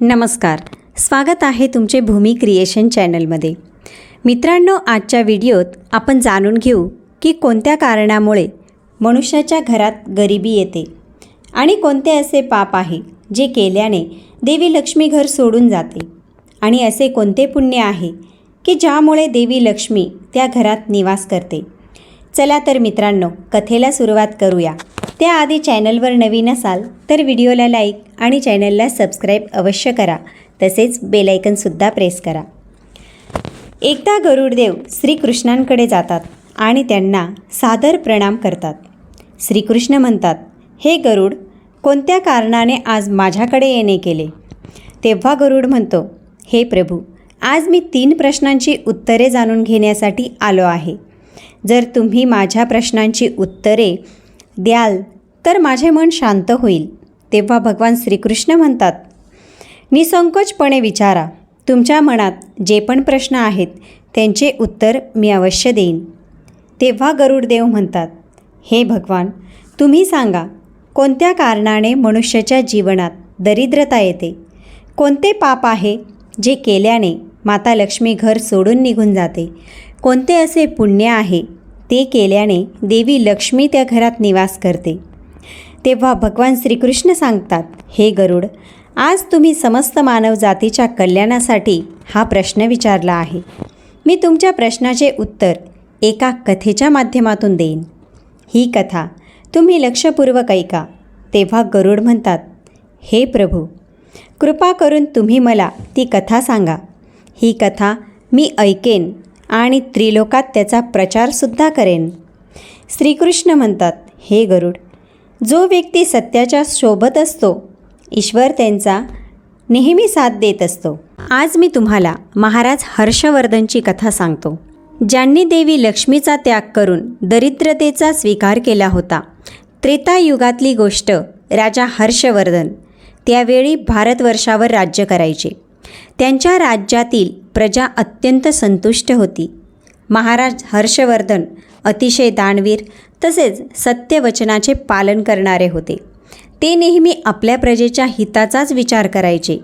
नमस्कार. स्वागत आहे तुमचे भूमी क्रिएशन चॅनलमध्ये. मित्रांनो आजच्या व्हिडिओत आपण जाणून घेऊ की कोणत्या कारणामुळे मनुष्याच्या घरात गरिबी येते आणि कोणते असे पाप आहे जे केल्याने देवी लक्ष्मी घर सोडून जाते आणि असे कोणते पुण्य आहे की ज्यामुळे देवी लक्ष्मी त्या घरात निवास करते. चला तर मित्रांनो कथेला सुरुवात करूया. त्याआधी चॅनलवर नवीन असाल तर व्हिडिओला लाईक आणि चॅनलला सबस्क्राईब अवश्य करा. तसेच बेलायकनसुद्धा प्रेस करा. एकदा गरुडदेव श्रीकृष्णांकडे जातात आणि त्यांना सादर प्रणाम करतात. श्रीकृष्ण म्हणतात हे गरुड कोणत्या कारणाने आज माझ्याकडे येणे केले? तेव्हा गरुड म्हणतो हे प्रभू आज मी तीन प्रश्नांची उत्तरे जाणून घेण्यासाठी आलो आहे. जर तुम्ही माझ्या प्रश्नांची उत्तरे द्याल तर माझे मन शांत होईल तेव्हा भगवान श्रीकृष्ण म्हणतात. निसंकोचपणे विचारा तुमच्या मनात जे पण प्रश्न आहेत त्यांचे उत्तर मी अवश्य देईन. तेव्हा गरुडदेव म्हणतात हे भगवान तुम्ही सांगा कोणत्या कारणाने मनुष्याच्या जीवनात दरिद्रता येते? कोणते पाप आहे जे केल्याने माता लक्ष्मी घर सोडून निघून जाते? कोणते असे पुण्य आहे ते केल्याने देवी लक्ष्मी त्या घरात निवास करते. तेव्हा भगवान श्रीकृष्ण सांगतात हे गरुड आज तुम्ही समस्त मानव जातीच्या कल्याणासाठी हा प्रश्न विचारला आहे. मी तुमच्या प्रश्नाचे उत्तर एका कथेच्या माध्यमातून देईन. ही कथा तुम्ही लक्षपूर्वक ऐका. तेव्हा गरुड म्हणतात हे प्रभू कृपा करून तुम्ही मला ती कथा सांगा. ही कथा मी ऐकेन आणि त्रिलोकात त्याचा प्रचारसुद्धा करेन. श्रीकृष्ण म्हणतात हे गरुड जो व्यक्ती सत्याच्या सोबत असतो ईश्वर त्यांचा नेहमी साथ देत असतो. आज मी तुम्हाला महाराज हर्षवर्धनची कथा सांगतो. ज्यांनी देवी लक्ष्मीचा त्याग करून दरिद्रतेचा स्वीकार केला होता त्रेतायुगातली गोष्ट राजा हर्षवर्धन त्यावेळी भारतवर्षावर राज्य करायचे. त्यांच्या राज्यातील प्रजा अत्यंत संतुष्ट होती. महाराज हर्षवर्धन अतिशय दानवीर तसेच सत्यवचनाचे पालन करणारे होते. ते नेहमी आपल्या प्रजेच्या हिताचाच विचार करायचे.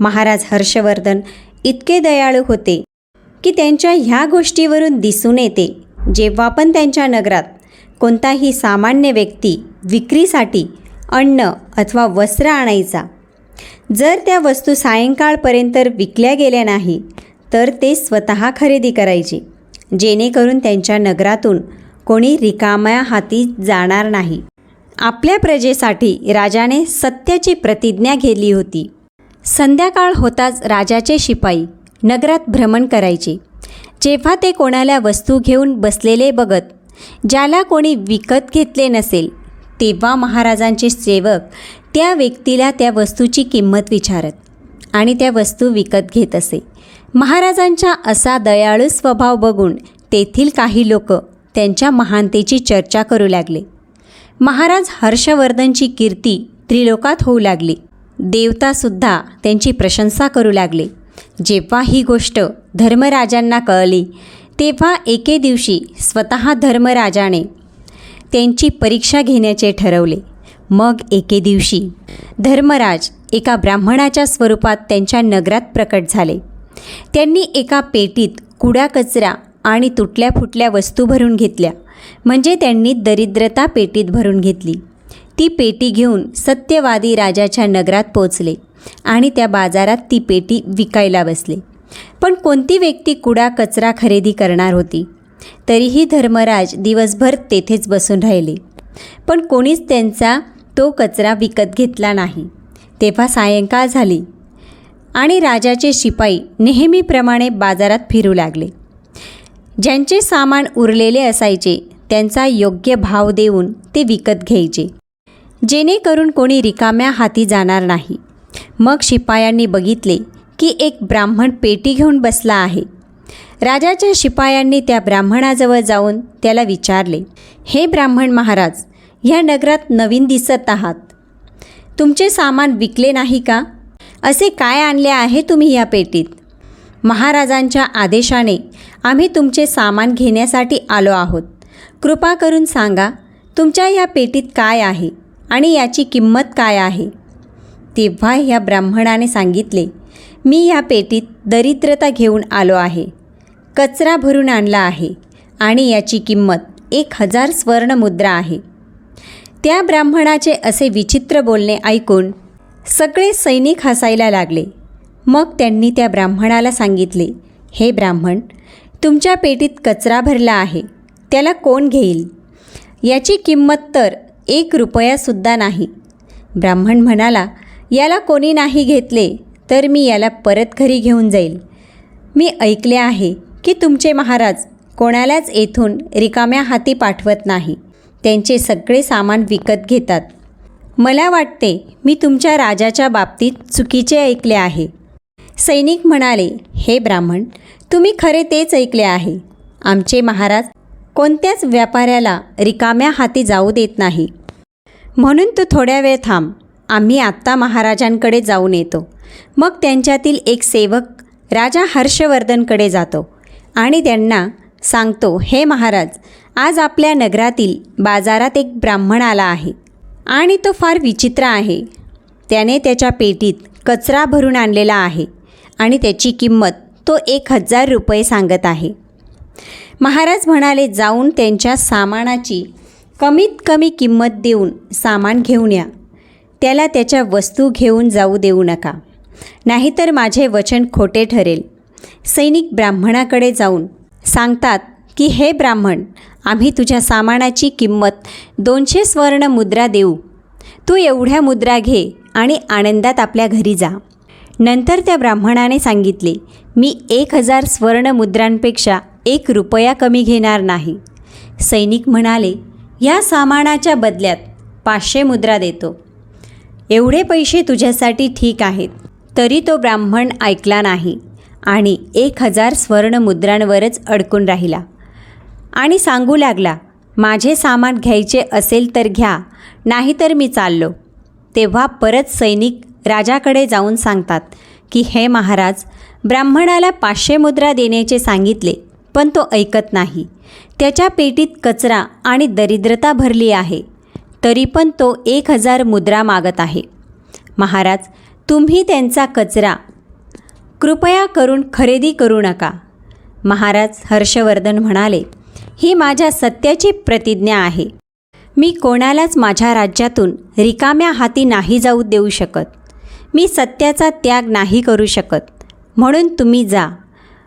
महाराज हर्षवर्धन इतके दयाळू होते की त्यांच्या ह्या गोष्टीवरून दिसून येते. जेव्हा पण त्यांच्या नगरात कोणताही सामान्य व्यक्ती विक्रीसाठी अन्न अथवा वस्त्र आणायचा जर त्या वस्तू सायंकाळपर्यंत विकल्या गेल्या नाही तर ते स्वतः खरेदी करायचे जेणेकरून त्यांच्या नगरातून कोणी रिकाम्या हाती जाणार नाही. आपल्या प्रजेसाठी राजाने सत्याची प्रतिज्ञा घेतली होती. संध्याकाळ होताच राजाचे शिपाई नगरात भ्रमण करायचे. जेव्हा ते कोणाला वस्तू घेऊन बसलेले बघत ज्याला कोणी विकत घेतले नसेल तेव्हा महाराजांचे सेवक त्या व्यक्तीला त्या वस्तूची किंमत विचारत आणि त्या वस्तू विकत घेत असे. महाराजांचा असा दयाळू स्वभाव बघून तेथील काही लोक त्यांच्या महानतेची चर्चा करू लागले. महाराज हर्षवर्धनची कीर्ती त्रिलोकात होऊ लागली. देवतासुद्धा त्यांची प्रशंसा करू लागले. जेव्हा ही गोष्ट धर्मराजांना कळली तेव्हा एके दिवशी स्वतः धर्मराजाने त्यांची परीक्षा घेण्याचे ठरवले. मग एके दिवशी धर्मराज एका ब्राह्मणाच्या स्वरूपात त्यांच्या नगरात प्रकट झाले. त्यांनी एका पेटीत कुडा कचरा आणि तुटल्या फुटल्या वस्तू भरून घेतल्या. म्हणजे त्यांनी दरिद्रता पेटीत भरून घेतली. ती पेटी घेऊन सत्यवादी राजाच्या नगरात पोचले आणि त्या बाजारात ती पेटी विकायला बसले. पण कोणती व्यक्ती कुडा कचरा खरेदी करणार होती? तरीही धर्मराज दिवसभर तेथेच बसून राहिले. पण कोणीच त्यांचा तो कचरा विकत घेतला नाही. तेव्हा सायंकाळ झाली आणि राजाचे शिपाई नेहमीप्रमाणे बाजारात फिरू लागले. ज्यांचे सामान उरलेले असायचे त्यांचा योग्य भाव देऊन ते विकत घ्यायचे. जेणेकरून कोणी रिकाम्या हाती जाणार नाही. मग शिपायांनी बघितले की एक ब्राह्मण पेटी घेऊन बसला आहे. राजाच्या शिपायांनी त्या ब्राह्मणाजवळ जाऊन त्याला विचारले हे ब्राह्मण महाराज ह्या नगरात नवीन दिसत आहात. तुमचे सामान विकले नाही का? असे काय आणले आहे तुम्ही या पेटीत? महाराजांच्या आदेशाने आम्ही तुमचे सामान घेण्यासाठी आलो आहोत. कृपा करून सांगा तुमच्या या पेटीत काय आहे आणि याची किंमत काय आहे? तेव्हा ह्या ब्राह्मणाने सांगितले मी या पेटीत दरिद्रता घेऊन आलो आहे. कचरा भरून आणला आहे आणि याची किंमत एक हजार स्वर्णमुद्रा आहे. त्या ब्राह्मणाचे असे विचित्र बोलणे ऐकून सगळे सैनिक हसायला लागले. मग त्यांनी त्या ब्राह्मणाला सांगितले हे ब्राह्मण तुमच्या पेटीत कचरा भरला आहे त्याला कोण घेईल? याची किंमत तर एक रुपयासुद्धा नाही. ब्राह्मण म्हणाला याला कोणी नाही घेतले तर मी याला परत घरी घेऊन जाईल. मी ऐकले आहे की तुमचे महाराज कोणालाच येथून रिकाम्या हाती पाठवत नाही. त्यांचे सगळे सामान विकत घेतात. मला वाटते मी तुमच्या राजाच्या बाबतीत चुकीचे ऐकले आहे. सैनिक म्हणाले हे ब्राह्मण तुम्ही खरे तेच ऐकले आहे. आमचे महाराज कोणत्याच व्यापाऱ्याला रिकाम्या हाती जाऊ देत नाही. म्हणून तू थोड्या वेळ थांब. आम्ही आत्ता महाराजांकडे जाऊन येतो. मग त्यांच्यातील एक सेवक राजा हर्षवर्धनकडे जातो आणि त्यांना सांगतो हे महाराज आज आपल्या नगरातील बाजारात एक ब्राह्मण आला आहे आणि तो फार विचित्र आहे. त्याने त्याच्या पेटीत कचरा भरून आणलेला आहे आणि त्याची किंमत तो एक हजार रुपये सांगत आहे. महाराज म्हणाले जाऊन त्यांच्या सामानाची कमीत कमी किंमत देऊन सामान घेऊन या. त्याला त्याच्या वस्तू घेऊन जाऊ देऊ नका. नाहीतर माझे वचन खोटे ठरेल. सैनिक ब्राह्मणाकडे जाऊन सांगतात की हे ब्राह्मण आम्ही तुझ्या सामानाची किंमत दोनशे स्वर्ण मुद्रा देऊ. तू एवढ्या मुद्रा घे आणि आनंदात आपल्या घरी जा. नंतर त्या ब्राह्मणाने सांगितले मी एक हजार स्वर्ण मुद्रांपेक्षा एक रुपया कमी घेणार नाही. सैनिक म्हणाले या सामानाच्या बदल्यात पाचशे मुद्रा देतो. एवढे पैसे तुझ्यासाठी ठीक आहेत तरी तो ब्राह्मण ऐकला नाही. आणि एक हजार स्वर्ण मुद्रांवरच अडकून राहिला. आणि सांगू लागला माझे सामान घ्यायचे असेल तर घ्या नाहीतर मी चाललो. तेव्हा परत सैनिक राजाकडे जाऊन सांगतात की हे महाराज ब्राह्मणाला पाचशे मुद्रा देण्याचे सांगितले पण तो ऐकत नाही. त्याच्या पेटीत कचरा आणि दरिद्रता भरली आहे तरी पण तो एक हजार मुद्रा मागत आहे. महाराज तुम्ही त्यांचा कचरा कृपया करून खरेदी करू नका. महाराज हर्षवर्धन म्हणाले ही माझ्या सत्याची प्रतिज्ञा आहे. मी कोणालाच माझ्या राज्यातून रिकाम्या हाती नाही जाऊ देऊ शकत. मी सत्याचा त्याग नाही करू शकत. म्हणून तुम्ही जा.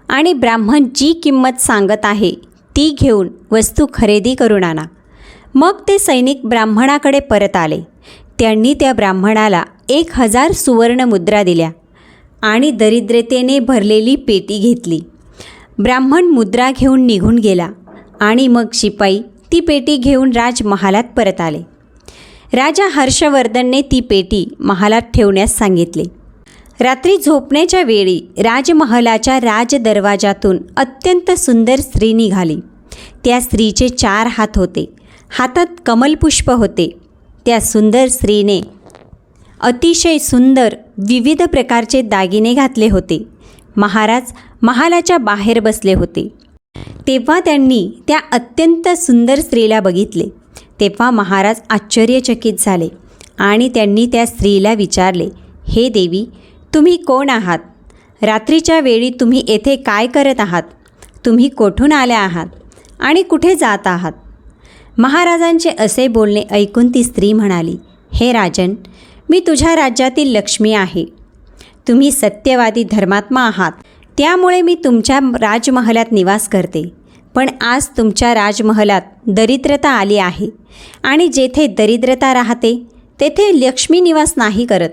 आणि ब्राह्मण जी किंमत सांगत आहे ती घेऊन वस्तू खरेदी करून आणा. मग ते सैनिक ब्राह्मणाकडे परत आले. त्यांनी त्या ब्राह्मणाला एक हजार सुवर्ण मुद्रा दिल्या. आणि दरिद्रतेने भरलेली पेटी घेतली. ब्राह्मण मुद्रा घेऊन निघून गेला आणि मग शिपाई ती पेटी घेऊन राजमहालात परत आले. राजा हर्षवर्धनने ती पेटी महालात ठेवण्यास सांगितले. रात्री झोपण्याच्या वेळी राजमहालाच्या राजदरवाजातून अत्यंत सुंदर स्त्री निघाली. त्या स्त्रीचे चार हात होते. हातात कमलपुष्प होते. त्या सुंदर स्त्रीने अतिशय सुंदर विविध प्रकारचे दागिने घातले होते. महाराज महालाच्या बाहेर बसले होते. तेव्हा त्यांनी त्या अत्यंत सुंदर स्त्रीला बघितले. तेव्हा महाराज आश्चर्यचकित झाले आणि त्यांनी त्या स्त्रीला विचारले हे देवी तुम्ही कोण आहात? रात्रीच्या वेळी तुम्ही येथे काय करत आहात? तुम्ही कोठून आल्या आहात? आणि कुठे जात आहात? महाराजांचे असे बोलणे ऐकून ती स्त्री म्हणाली हे राजन मी तुझ्या राज्यातील लक्ष्मी आहे. तुम्ही सत्यवादी धर्मात्मा आहात. त्यामुळे मी तुमच्या राजमहालात निवास करते. पण आज तुमच्या राजमहालात दरिद्रता आली आहे. आणि जेथे दरिद्रता राहते तेथे लक्ष्मी निवास नाही करत.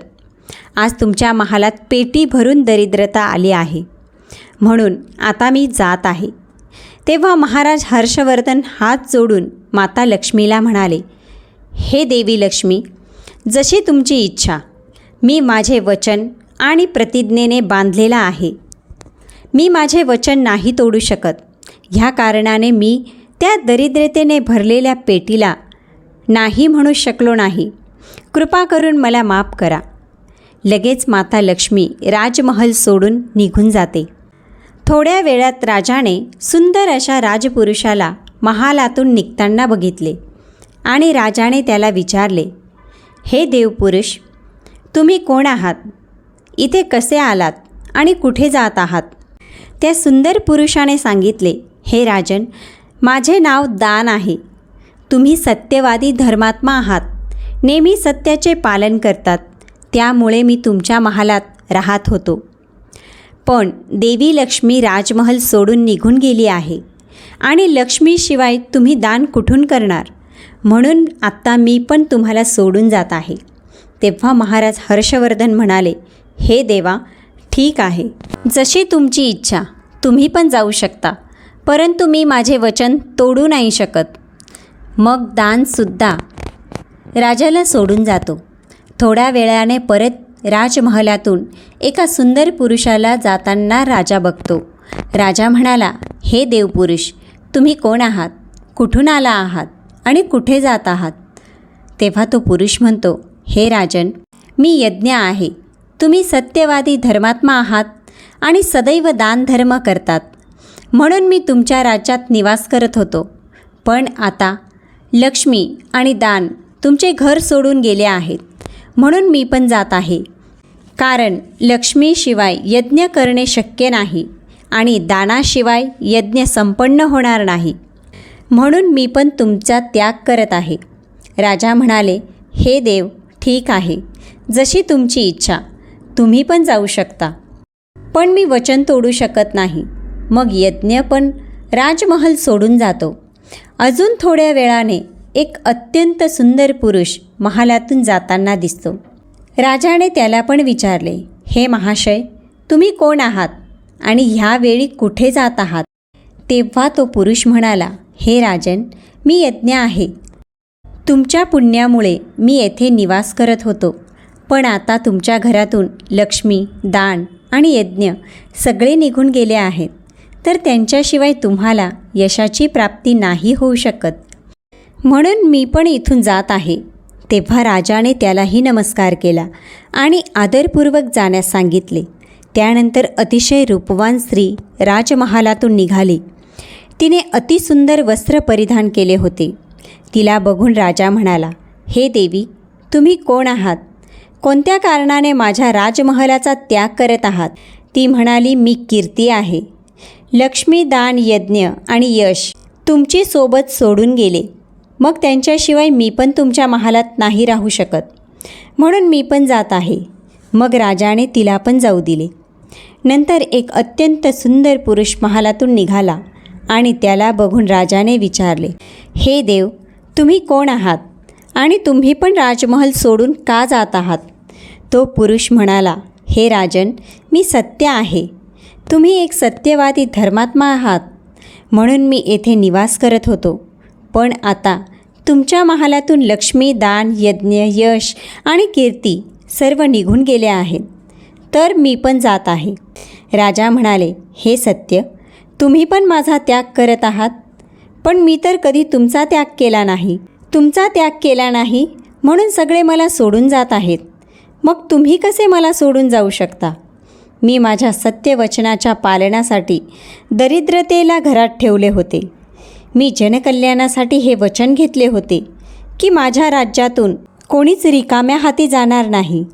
आज तुमच्या महालात पेटी भरून दरिद्रता आली आहे. म्हणून आता मी जात आहे. तेव्हा महाराज हर्षवर्धन हात जोडून माता लक्ष्मीला म्हणाले हे देवी लक्ष्मी जशी तुमची इच्छा. मी माझे वचन आणि प्रतिज्ञेने बांधलेला आहे. मी माझे वचन नाही तोडू शकत. ह्या कारणाने मी त्या दरिद्रतेने भरलेल्या पेटीला नाही म्हणू शकलो नाही. कृपा करून मला माफ करा. लगेच माता लक्ष्मी राजमहल सोडून निघून जाते. थोड्या वेळात राजाने सुंदर अशा राजपुरुषाला महालातून निघताना बघितले आणि राजाने त्याला विचारले हे देवपुरुष तुम्ही कोण आहात? इथे कसे आलात आणि कुठे जात आहात? त्या सुंदर पुरुषाने सांगितले हे राजन माझे नाव दान आहे. तुम्ही सत्यवादी धर्मात्मा आहात. नेहमी सत्याचे पालन करतात. त्यामुळे मी तुमच्या महालात राहत होतो. पण देवी लक्ष्मी राजमहल सोडून निघून गेली आहे आणि लक्ष्मीशिवाय तुम्ही दान कुठून करणार? म्हणून आत्ता मी पण तुम्हाला सोडून जात आहे. तेव्हा महाराज हर्षवर्धन म्हणाले हे देवा ठीक आहे. जशी तुमची इच्छा तुम्ही पण जाऊ शकता. परंतु मी माझे वचन तोडू नाही शकत. मग दानसुद्धा राजाला सोडून जातो. थोड्या वेळाने परत राजमहलातून एका सुंदर पुरुषाला जाताना राजा बघतो. राजा म्हणाला हे देवपुरुष तुम्ही कोण आहात? कुठून आला आहात? आणि कुठे जात आहात? तेव्हा तो पुरुष म्हणतो हे राजन मी यज्ञ आहे. तुम्ही सत्यवादी धर्मात्मा आहात आणि सदैव दानधर्म करतात. म्हणून मी तुमच्या राज्यात निवास करत होतो. पण आता लक्ष्मी आणि दान तुमचे घर सोडून गेले आहेत. म्हणून मी पण जात आहे. कारण लक्ष्मीशिवाय यज्ञ करणे शक्य नाही आणि दानाशिवाय यज्ञ संपन्न होणार नाही. म्हणून मी पण तुमचा त्याग करत आहे. राजा म्हणाले हे देव ठीक आहे. जशी तुमची इच्छा तुम्ही पण जाऊ शकता. पण मी वचन तोडू शकत नाही. मग यज्ञ पण राजमहल सोडून जातो. अजून थोड्या वेळाने एक अत्यंत सुंदर पुरुष महालातून जाताना दिसतो. राजाने त्याला पण विचारले हे महाशय तुम्ही कोण आहात? आणि ह्यावेळी कुठे जात आहात? तेव्हा तो पुरुष म्हणाला हे राजन मी यज्ञ आहे. तुमच्या पुण्यामुळे मी येथे निवास करत होतो. पण आता तुमच्या घरातून लक्ष्मी दान आणि यज्ञ सगळे निघून गेले आहेत. तर त्यांच्याशिवाय तुम्हाला यशाची प्राप्ती नाही होऊ शकत. म्हणून मी पण इथून जात आहे. तेव्हा राजाने त्यालाही नमस्कार केला आणि आदरपूर्वक जाण्यास सांगितले. त्यानंतर अतिशय रूपवान स्त्री राजमहालातून निघाली. तिने अतिसुंदर वस्त्र परिधान केले होते. तिला बघून राजा म्हणाला हे देवी तुम्ही कोण आहात? कोणत्या कारणाने माझ्या राजमहालाचा त्याग करत आहात? ती म्हणाली मी कीर्ती आहे. लक्ष्मी दान यज्ञ आणि यश तुमची सोबत सोडून गेले. मग त्यांच्याशिवाय मी पण तुमच्या महालात नाही राहू शकत. म्हणून मी पण जात आहे. मग राजाने तिला पण जाऊ दिले. नंतर एक अत्यंत सुंदर पुरुष महालातून निघाला. आणि त्याला बघून राजाने विचारले हे देव तुम्ही कोण आहात? आणि तुम्ही पण राजमहल सोडून का जात आहात? तो पुरुष म्हणाला हे राजन मी सत्य आहे. तुम्ही एक सत्यवादी धर्मात्मा आहात. म्हणून मी येथे निवास करत होतो. पण आता तुमच्या महालातून लक्ष्मी दान यज्ञ यश आणि कीर्ती सर्व निघून गेले आहेत. तर मी पण जात आहे. राजा म्हणाले हे सत्य तुम्ही पण माझा त्याग करत आहात. पण मी तर कधी तुमचा त्याग केला नाही. तुमचा त्याग केला नाही म्हणून सगळे मला सोडून जात आहेत. मग तुम्ही कसे मला सोडून जाऊ शकता? मी माझ्या सत्यवचनाच्या पालनासाठी दरिद्रतेला घरात ठेवले होते. मी जनकल्याणासाठी हे वचन घेतले होते की माझ्या राज्यातून कोणीच रिकाम्या हाती जाणार नाही.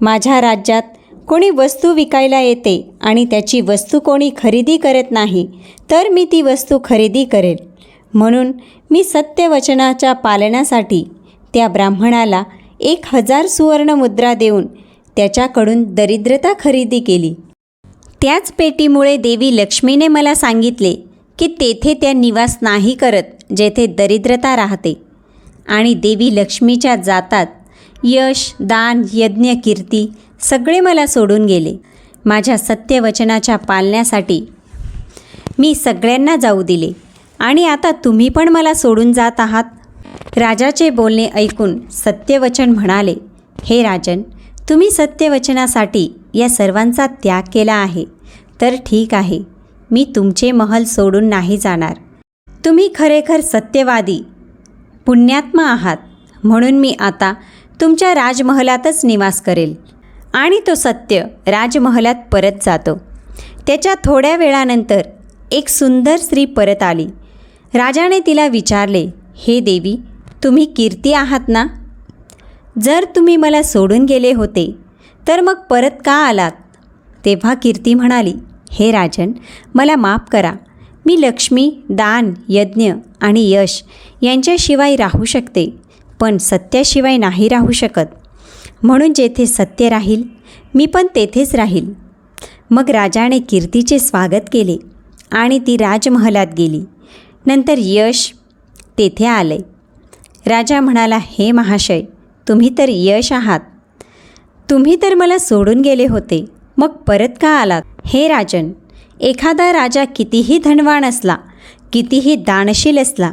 माझ्या राज्यात कोणी वस्तू विकायला येते आणि त्याची वस्तू कोणी खरेदी करत नाही तर मी ती वस्तू खरेदी करेल. म्हणून मी सत्यवचनाच्या पालनासाठी त्या ब्राह्मणाला एक हजार सुवर्ण मुद्रा देऊन त्याच्याकडून दरिद्रता खरेदी केली. त्याच पेटीमुळे देवी लक्ष्मीने मला सांगितले की तेथे त्या निवास नाही करत जेथे दरिद्रता राहते. आणि देवी लक्ष्मीच्या जातात यश दान यज्ञ कीर्ती सगळे मला सोडून गेले. माझ्या सत्यवचनाच्या पालण्यासाठी मी सगळ्यांना जाऊ दिले. आणि आता तुम्ही पण मला सोडून जात आहात? राजाचे बोलणे ऐकून सत्यवचन म्हणाले हे राजन तुम्ही सत्यवचनासाठी या सर्वांचा त्याग केला आहे. तर ठीक आहे मी तुमचे महल सोडून नाही जाणार. तुम्ही खरेखर सत्यवादी पुण्यात्मा आहात. म्हणून मी आता तुमच्या राजमहलातच निवास करेल. आणि तो सत्य राजमहलात परत जातो. त्याच्या थोड्या वेळानंतर एक सुंदर स्त्री परत आली. राजाने तिला विचारले हे देवी तुम्ही कीर्ती आहात ना? जर तुम्ही मला सोडून गेले होते तर मग परत का आलात? तेव्हा कीर्ती म्हणाली हे राजन मला माफ करा. मी लक्ष्मी दान यज्ञ आणि यश यांच्याशिवाय राहू शकते पण सत्याशिवाय नाही राहू शकत. म्हणून जेथे सत्य राहील मी पण तेथेच राहील. मग राजाने कीर्तीचे स्वागत केले आणि ती राजमहालात गेली. नंतर यश तेथे आले. राजा म्हणाला हे महाशय तुम्ही तर यश आहात. तुम्ही तर मला सोडून गेले होते. मग परत का आलात? हे राजन एखादा राजा कितीही धनवान असला कितीही दानशील असला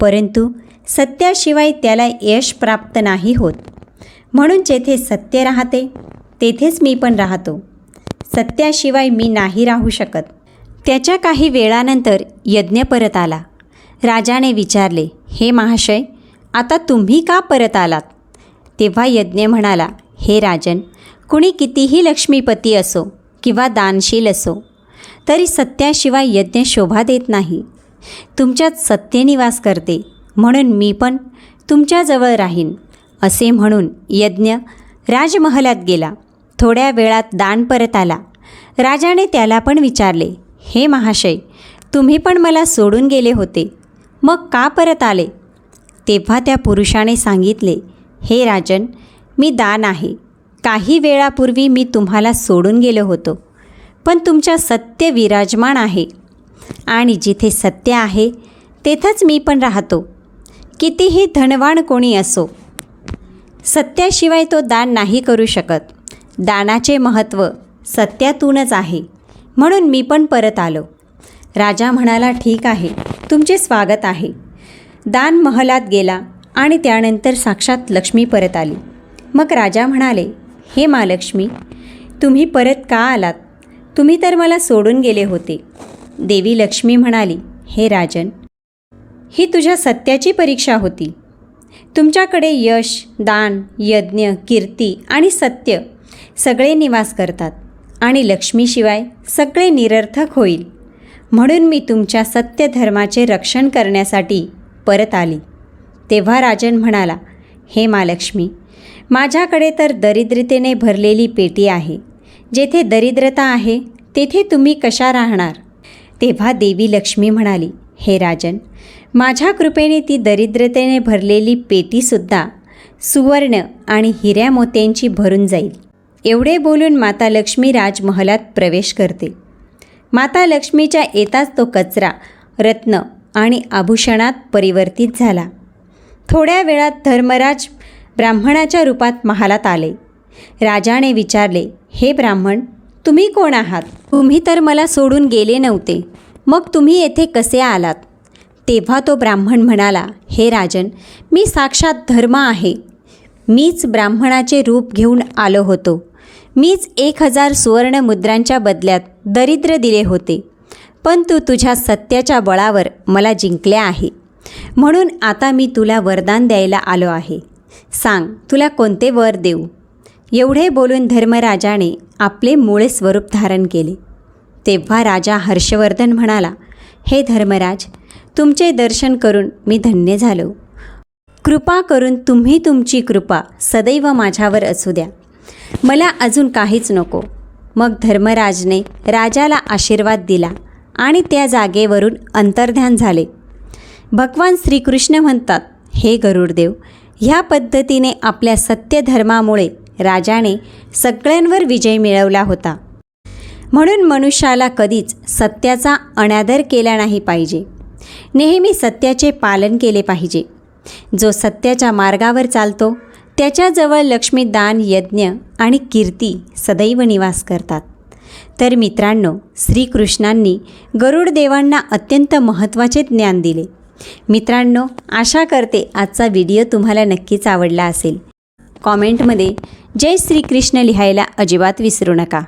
परंतु सत्याशिवाय त्याला यश प्राप्त नाही होत. म्हणून जेथे सत्य राहते तेथेच मी पण राहतो. सत्याशिवाय मी नाही राहू शकत. त्याच्या काही वेळानंतर यज्ञ परत आला. राजाने विचारले हे महाशय आता तुम्ही का परत आलात? तेव्हा यज्ञ म्हणाला हे राजन कुणी कितीही लक्ष्मीपती असो किंवा दानशील असो तरी सत्याशिवाय यज्ञ शोभा देत नाही. तुमच्यात सत्य निवास करते म्हणून मी पण तुमच्याजवळ राहीन. असे म्हणून यज्ञ राजमहालात गेला. थोड्या वेळात दान परत आला. राजाने त्याला पण विचारले हे महाशय तुम्ही पण मला सोडून गेले होते. मग का परत आले? तेव्हा त्या पुरुषाने सांगितले हे राजन मी दान आहे. काही वेळापूर्वी मी तुम्हाला सोडून गेलो होतो. पण तुमच्या सत्य विराजमान आहे. आणि जिथे सत्य आहे तेथंच मी पण राहतो. कितीही धनवान कोणी असो सत्याशिवाय तो दान नाही करू शकत. दानाचे महत्त्व सत्यातूनच आहे. म्हणून मी पण परत आलो. राजा म्हणाला ठीक आहे. तुमचे स्वागत आहे. दान महलात गेला आणि त्यानंतर साक्षात लक्ष्मी परत आली. मग राजा म्हणाले हे महालक्ष्मी तुम्ही परत का आलात? तुम्ही तर मला सोडून गेले होते. देवी लक्ष्मी म्हणाली हे राजन ही तुझ्या सत्याची परीक्षा होती. तुमच्याकडे यश दान यज्ञ कीर्ती आणि सत्य सगळे निवास करतात. आणि लक्ष्मीशिवाय सगळे निरर्थक होईल. म्हणून मी तुमच्या सत्य धर्माचे रक्षण करण्यासाठी परत आली. तेव्हा राजन म्हणाला हे महालक्ष्मी माझ्याकडे तर दरिद्रतेने भरलेली पेटी आहे. जेथे दरिद्रता आहे तेथे तुम्ही कशा राहणार? तेव्हा देवी लक्ष्मी म्हणाली हे राजन माझ्या कृपेने ती दरिद्रतेने भरलेली पेटीसुद्धा सुवर्ण आणि हिऱ्या मोत्यांची भरून जाईल. एवढे बोलून माता लक्ष्मी राजमहालात प्रवेश करते. माता लक्ष्मीच्या येताच तो कचरा रत्न आणि आभूषणात परिवर्तित झाला. थोड्या वेळात धर्मराज ब्राह्मणाच्या रूपात महालात आले. राजाने विचारले हे ब्राह्मण तुम्ही कोण आहात? तुम्ही तर मला सोडून गेले नव्हते. मग तुम्ही येथे कसे आलात? तेव्हा तो ब्राह्मण म्हणाला हे राजन मी साक्षात धर्म आहे. मीच ब्राह्मणाचे रूप घेऊन आलो होतो. मीच एक हजार सुवर्ण मुद्रांच्या बदल्यात दरिद्र दिले होते. पण तू तुझ्या सत्याच्या बळावर मला जिंकले आहे. म्हणून आता मी तुला वरदान द्यायला आलो आहे. सांग तुला कोणते वर देऊ? एवढे बोलून धर्मराजाने आपले मूळे स्वरूप धारण केले. तेव्हा राजा हर्षवर्धन म्हणाला हे धर्मराज तुमचे दर्शन करून मी धन्य झालो. कृपा करून तुम्ही तुमची कृपा सदैव माझ्यावर असू द्या. मला अजून काहीच नको. मग धर्मराजने राजाला आशीर्वाद दिला आणि त्या जागेवरून अंतर्ध्यान झाले. भगवान श्रीकृष्ण म्हणतात हे गरुडदेव ह्या पद्धतीने आपल्या सत्यधर्मामुळे राजाने सगळ्यांवर विजय मिळवला होता. म्हणून मनुष्याला कधीच सत्याचा अनादर केला नाही पाहिजे. नेहमी सत्याचे पालन केले पाहिजे. जो सत्याच्या मार्गावर चालतो त्याच्याजवळ लक्ष्मी दान यज्ञ आणि कीर्ती सदैव निवास करतात. तर मित्रांनो श्रीकृष्णांनी गरुड देवांना अत्यंत महत्त्वाचे ज्ञान दिले. मित्रांनो आशा करते आजचा व्हिडिओ तुम्हाला नक्कीच आवडला असेल. कॉमेंटमध्ये जय श्रीकृष्ण लिहायला अजिबात विसरू नका.